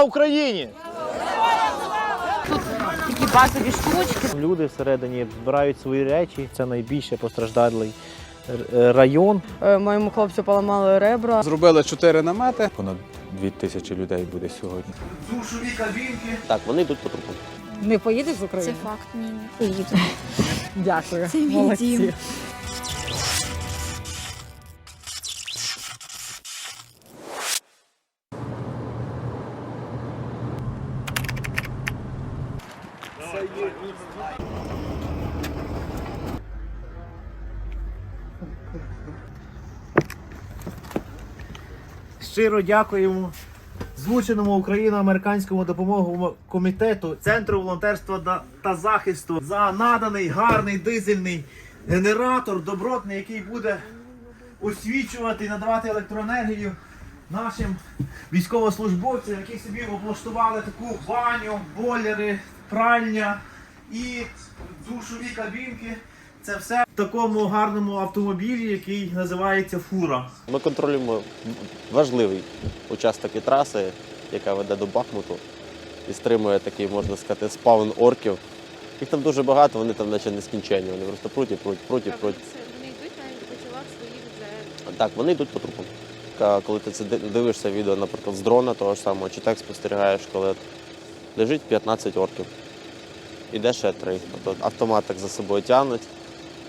Слава Україні! Тут такі базові штучки. Люди всередині збирають свої речі. Це найбільше постраждалий район. Е, Моєму хлопцю поламали ребра. Зробили чотири намети. Понад дві тисячі людей буде сьогодні. Душові кабінки. Так, вони йдуть по трупам. Не поїдеш в Україну? Це факт, ні, не поїду. Дякую. Це мій Молодці. дім. Щиро дякуємо злученому україно-американському допомоговому комітету Центру волонтерства та захисту за наданий гарний дизельний генератор добротний, який буде освічувати і надавати електроенергію нашим військовослужбовцям, які собі облаштували таку баню, бойлери, пральня і душові кабінки. Це все в такому гарному автомобілі, який називається фура. Ми контролюємо важливий участок і траси, яка веде до Бахмуту, і стримує такий, можна сказати, спаун орків. Їх там дуже багато, вони там наче нескінченні. Вони просто пруть і пруть, пруть і пруть. Вони йдуть навіть по тілах своїх вже. Так, вони йдуть по трупам. Коли ти це дивишся відео, наприклад, з дрона того ж самого, чи так спостерігаєш, коли лежить 15 орків. Іде ще три. Тобто автомат так за собою тягнуть,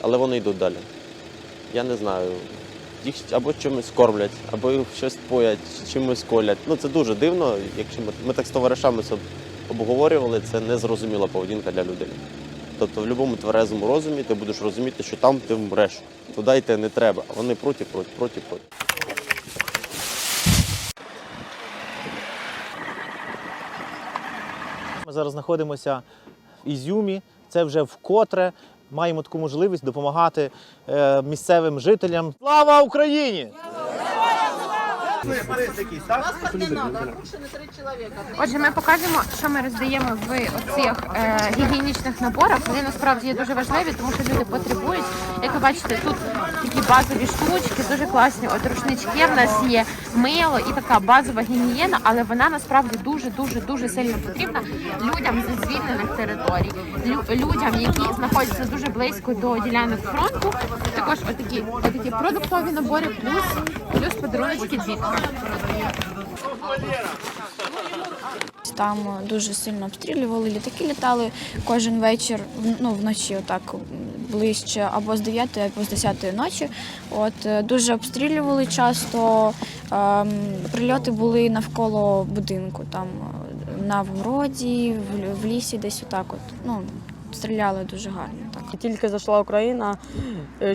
але вони йдуть далі. Я не знаю. Їх або чимось кормлять, або їх щось поять, чи чимось колять. Ну це дуже дивно. Якщо ми, ми так з товаришами це обговорювали, це незрозуміла поведінка для людини. Тобто в будь-якому тверезому розумі ти будеш розуміти, що там ти вмреш. Туди йти не треба. Вони проти, проти, проти, проти. Ми зараз знаходимося в Ізюмі. Це вже вкотре маємо таку можливість допомагати е, місцевим жителям. Слава Україні! Отже, ми покажемо, що ми роздаємо в оцих е, гігієнічних наборах. Вони насправді є дуже важливі, тому що люди потребують. Як ви бачите, тут такі базові штучки, дуже класні. От рушнички в нас є мило і така базова гігієна, але вона насправді дуже дуже дуже сильно потрібна людям зі звільнених територій, лю- людям, які знаходяться дуже близько до ділянок фронту. Також отакі, отакі продуктові набори, плюс плюс подарунки звідти. Там е, дуже сильно обстрілювали, літаки літали кожен вечір, ну вночі, отак ближче або з 9, або з 10 ночі. От е, дуже обстрілювали часто. ем, Прильоти були навколо будинку, там е, на вроді, в, лісі, десь отак. От ну стріляли дуже гарно. Так. Тільки зайшла Україна,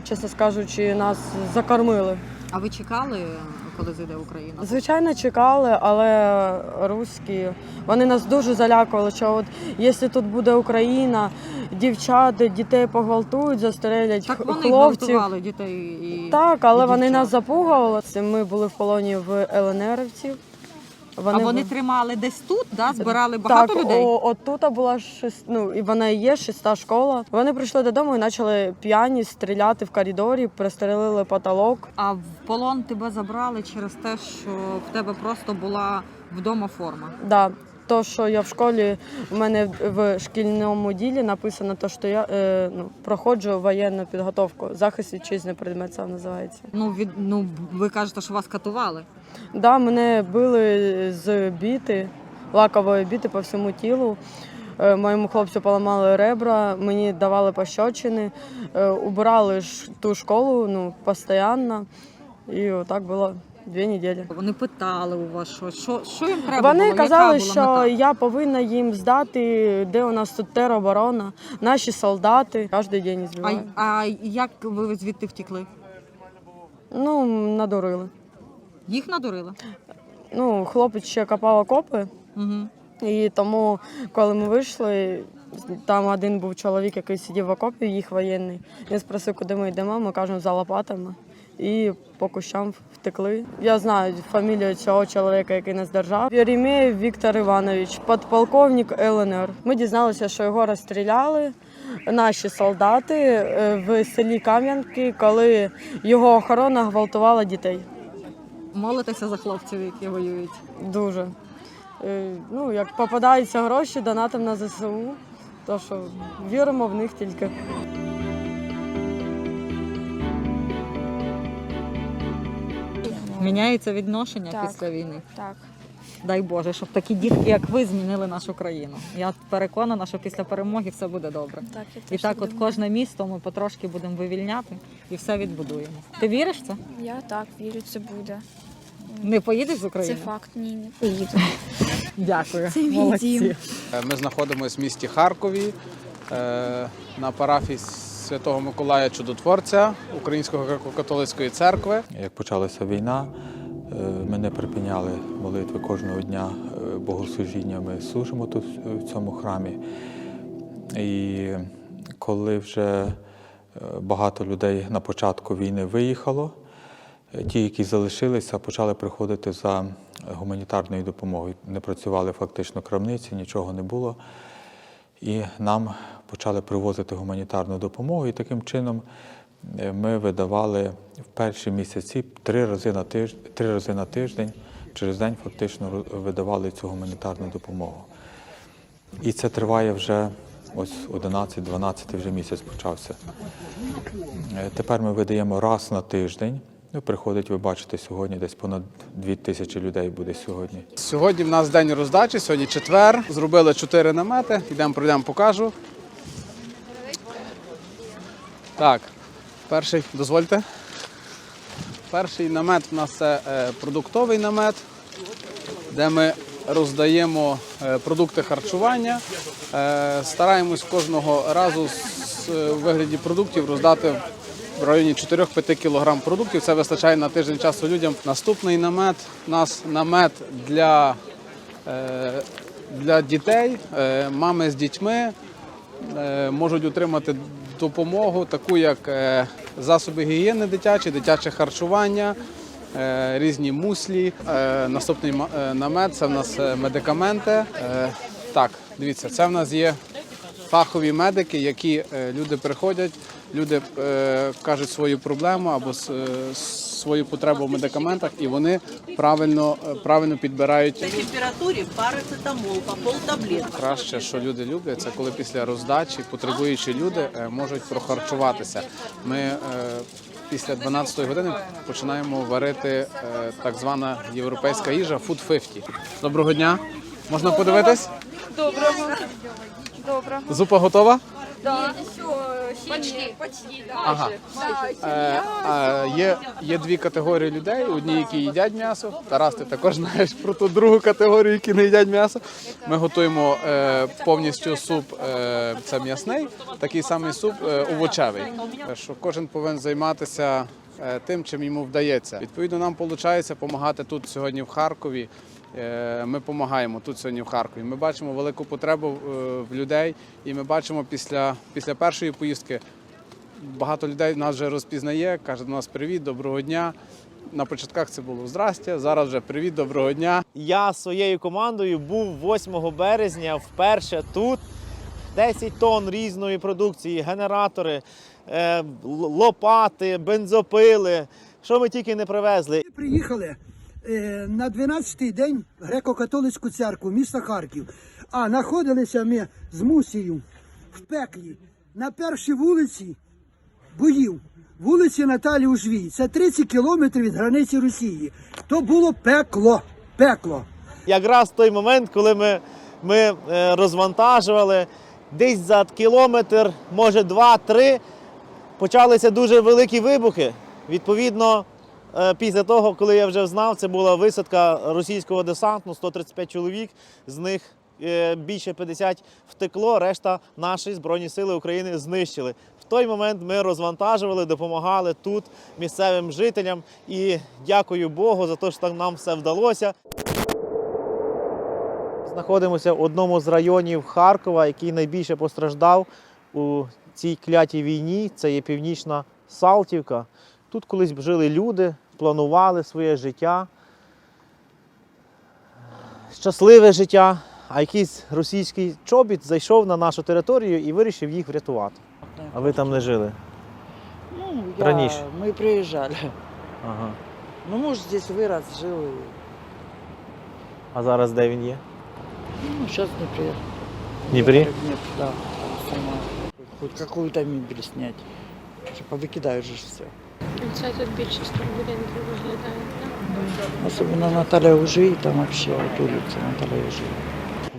чесно скажучи, нас закормили. А ви чекали, коли зайде Україна? Звичайно, чекали, але руські вони нас дуже залякували, що от якщо тут буде Україна, дівчата, дітей погвалтують, застрелять Так вони хлопців. гвалтували дітей і Так, але і вони дівчат. нас запугували. Ми були в полоні в ЛНРівців. А вони бу- тримали десь тут, да? збирали багато так, людей. О, от тут була шест... ну, і вона і є шеста школа. Вони прийшли додому і почали п'яні стріляти в коридорі, пристрелили потолок. А в полон тебе забрали через те, що в тебе просто була вдома форма. Да. То, що я в школі, в мене в шкільному ділі написано, то, що я е, ну, проходжу воєнну підготовку. Захист вітчизни предмет це називається. Ну від ну ви кажете, що вас катували. Да, мене били з біти, лакової біти по всьому тілу. Е, Моєму хлопцю поламали ребра, мені давали пощочини, е, убирали ту школу ну, постійно. І отак було дві неділі. Вони питали у вас, що, що, що їм треба Вони було? казали, Яка була що мета? я повинна їм здати, де у нас тут тероборона, наші солдати. Кожен день А, збивають. а як ви звідти втекли? Ну, надурили. Їх надурили? Ну, хлопець ще копав окопи. Угу. І тому, коли ми вийшли, там один був чоловік, який сидів в окопі, їх воєнний. Він спросив, куди ми йдемо. Ми кажемо за лопатами. І по кущам втекли. Я знаю фамілію цього чоловіка, який нас держав. Єремєєв Віктор Іванович, подполковник ЛНР. Ми дізналися, що його розстріляли. Наші солдати е, в селі Кам'янки, коли його охорона гвалтувала дітей. Молитеся за хлопців, які воюють. Дуже. Е, Ну, як попадаються гроші, донатимо на ЗСУ. То що віримо в них тільки. Міняється відношення Так. після війни. Так. Дай Боже, щоб такі дітки, як ви, змінили нашу країну. Я переконана, що після перемоги все буде добре. Так, я І теж так, от думаю. кожне місто ми потрошки будемо вивільняти і все відбудуємо. Ти віриш в це? Я так вірю, це буде. Не поїдеш з України? Це факт. Ні, не поїду. Дякую. Це мій Молодці. дім. Е, Ми знаходимося в місті Харкові е, на парафії Святого Миколая Чудотворця Української греко-католицької церкви. Як почалася війна, е, ми не припиняли молитви кожного дня е, богослужіння. Ми служимо тут в цьому храмі. І коли вже е, багато людей на початку війни виїхало, ті, які залишилися, почали приходити за гуманітарною допомогою. Не працювали фактично крамниці, нічого не було. І нам почали привозити гуманітарну допомогу. І таким чином е, ми видавали в перші місяці три рази на тиждень, три рази на тиждень через день фактично видавали цю гуманітарну допомогу. І це триває вже ось 11-12 вже місяць почався. Е, Тепер ми видаємо раз на тиждень. Ну, приходить, ви бачите, сьогодні десь понад 2 тисячі людей буде сьогодні. Сьогодні в нас день роздачі, сьогодні четвер. Зробили чотири намети. Йдемо, пройдемо, покажу. Так, перший, дозвольте. Перший намет у нас це е, продуктовий намет, де ми роздаємо е, продукти харчування. Е, Стараємось кожного разу з вигляді продуктів роздати в районі 4-5 кг продуктів. Це вистачає на тиждень часу людям. Наступний намет у нас намет для, е, для дітей, е, мами з дітьми е, можуть отримати допомогу, таку як засоби гігієни дитячі, дитяче харчування, різні муслі. Наступний намет це в нас медикаменти. Так, дивіться, це в нас є фахові медики, які люди приходять, люди е, кажуть свою проблему або с- е, свою потребу в медикаментах, і вони правильно, е, правильно підбирають температуре парацетамол по пол таблетки. Краще, що люди люблять, це коли після роздачі потребуючі люди е, можуть прохарчуватися. Ми е, після 12-ї години починаємо варити е, так звана європейська їжа Food 50. Доброго дня. Можна подивитись? Доброго. Добре. Зупа готова? Почти. Ага. Е, е, є, є дві категорії людей: одні, які їдять м'ясо. Тарас, ти також знаєш про ту другу категорію, які не їдять м'ясо. Ми готуємо е, повністю суп, е, це м'ясний, такий самий суп е, овочевий. Е, Що кожен повинен займатися тим, чим йому вдається. Відповідно, нам виходить допомагати тут сьогодні в Харкові. Е, Ми допомагаємо тут сьогодні в Харкові. Ми бачимо велику потребу е, в людей, і ми бачимо після, після першої поїздки багато людей нас вже розпізнає, каже до нас привіт, доброго дня. На початках це було здрастя, зараз вже привіт, доброго дня. Я своєю командою був 8 березня вперше тут. 10 тонн різної продукції, генератори, е, лопати, бензопили. Що ми тільки не привезли. Ми приїхали е, на 12-й день греко-католицьку церкву міста Харків. А знаходилися ми з Мусією в пеклі на першій вулиці боїв. Вулиці Наталі Ужвій. Це 30 кілометрів від границі Росії. То було пекло. Пекло. Якраз той момент, коли ми, ми е, розвантажували десь за кілометр, може два-три, почалися дуже великі вибухи. Відповідно, е, після того, коли я вже знав, це була висадка російського десанту, 135 чоловік, з них е, більше 50 втекло, решта наші Збройні Сили України знищили. В той момент ми розвантажували, допомагали тут місцевим жителям і дякую Богу за те, що нам все вдалося. Знаходимося в одному з районів Харкова, який найбільше постраждав у цій клятій війні. Це є північна Салтівка. Тут колись жили люди, планували своє життя, щасливе життя. А якийсь російський чобіт зайшов на нашу територію і вирішив їх врятувати. А ви там не жили? Ну, я, Раньше. Мы приезжали. Ага. Ну, муж здесь вырос, жил. и А зараз де він є? Ну, сейчас не приехал. Дніпрі? Нет, да. Хоть какую-то мебель снять. Что повыкидаешь же все. Це тут більшість будинків виглядає. Особенно Наталья Ужи, там вообще вот улица Наталья Ужи.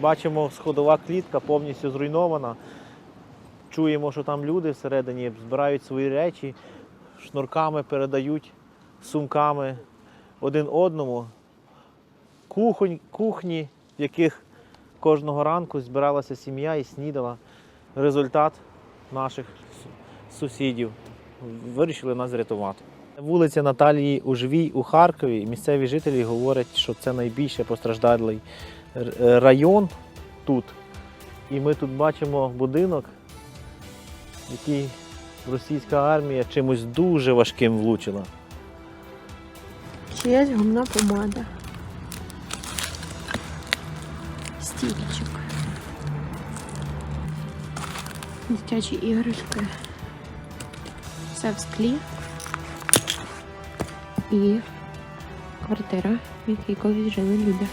Бачимо, сходова клітка повністю зруйнована. Чуємо, що там люди всередині збирають свої речі, шнурками передають сумками один одному. Кухонь, кухні, в яких кожного ранку збиралася сім'я і снідала. Результат наших сусідів. Вирішили нас врятувати. Вулиця Наталії Ужвій у Харкові. Місцеві жителі говорять, що це найбільше постраждалий е, район тут. І ми тут бачимо будинок, який російська армія чимось дуже важким влучила. Чиясь гумна помада. Стільчик. Дитячі іграшки. Все в склі. І квартира, в якій колись жили люди.